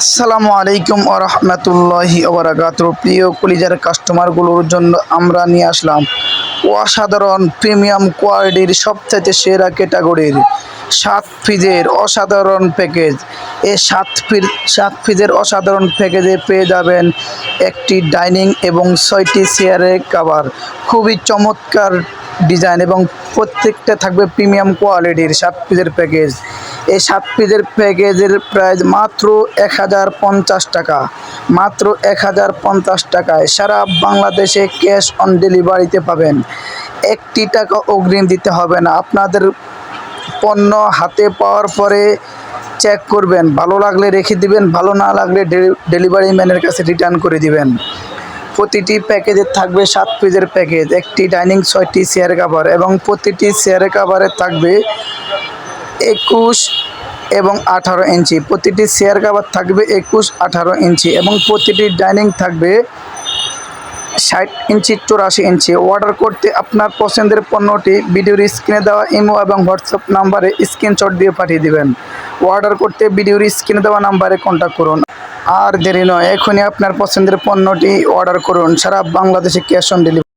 আসসালামু আলাইকুম ও রহমতুল্লাহি ওবরাকাত প্রিয় কলিজার কাস্টমারগুলোর জন্য আমরা নিয়ে আসলাম অসাধারণ প্রিমিয়াম কোয়ালিটির সবচাইতে সেরা ক্যাটাগরির সাত ফ্রিজের অসাধারণ প্যাকেজ। এ সাত ফ্রিজ, সাত ফ্রিজের অসাধারণ প্যাকেজে পেয়ে যাবেন একটি ডাইনিং এবং ছয়টি চেয়ারের কাভার। খুবই চমৎকার ডিজাইন এবং প্রত্যেকটা থাকবে প্রিমিয়াম কোয়ালিটির সাত পিসের প্যাকেজ। এই সাত পিসের প্যাকেজের প্রাইস মাত্র এক হাজার পঞ্চাশ টাকা। মাত্র এক হাজার পঞ্চাশ টাকায় সারা বাংলাদেশে ক্যাশ অন ডেলিভারিতে পাবেন। একটি টাকা অগ্রিম দিতে হবে না। আপনাদের পণ্য হাতে পাওয়ার পরে চেক করবেন। ভালো লাগলে রেখে দিবেন, ভালো না লাগলে ডেলিভারি ম্যানের কাছে রিটার্ন করে দিবেন। প্রতিটি প্যাকেজে থাকবে সাত পিসের প্যাকেজ, একটি ডাইনিং, ছয়টি চেয়ার কাভার এবং প্রতিটি চেয়ার কাভারে থাকবে একুশ এবং আঠারো ইঞ্চি। প্রতিটি চেয়ার কাভার থাকবে একুশ, আঠারো ইঞ্চি এবং প্রতিটি ডাইনিং থাকবে ষাট ইঞ্চি, চৌরাশি ইঞ্চি। অর্ডার করতে আপনার পছন্দের পণ্যটি ভিডিওর স্ক্রিনে দেওয়া ইমো এবং হোয়াটসঅ্যাপ নাম্বারে স্ক্রিনশট দিয়ে পাঠিয়ে দিবেন। অর্ডার করতে ভিডিওর স্ক্রিনে দেওয়া নাম্বারে কন্ট্যাক্ট করুন। আর দেরি নয়, এখনই আপনার পছন্দের পণ্যটি অর্ডার করুন। সারা বাংলাদেশে ক্যাশ অন ডেলিভারি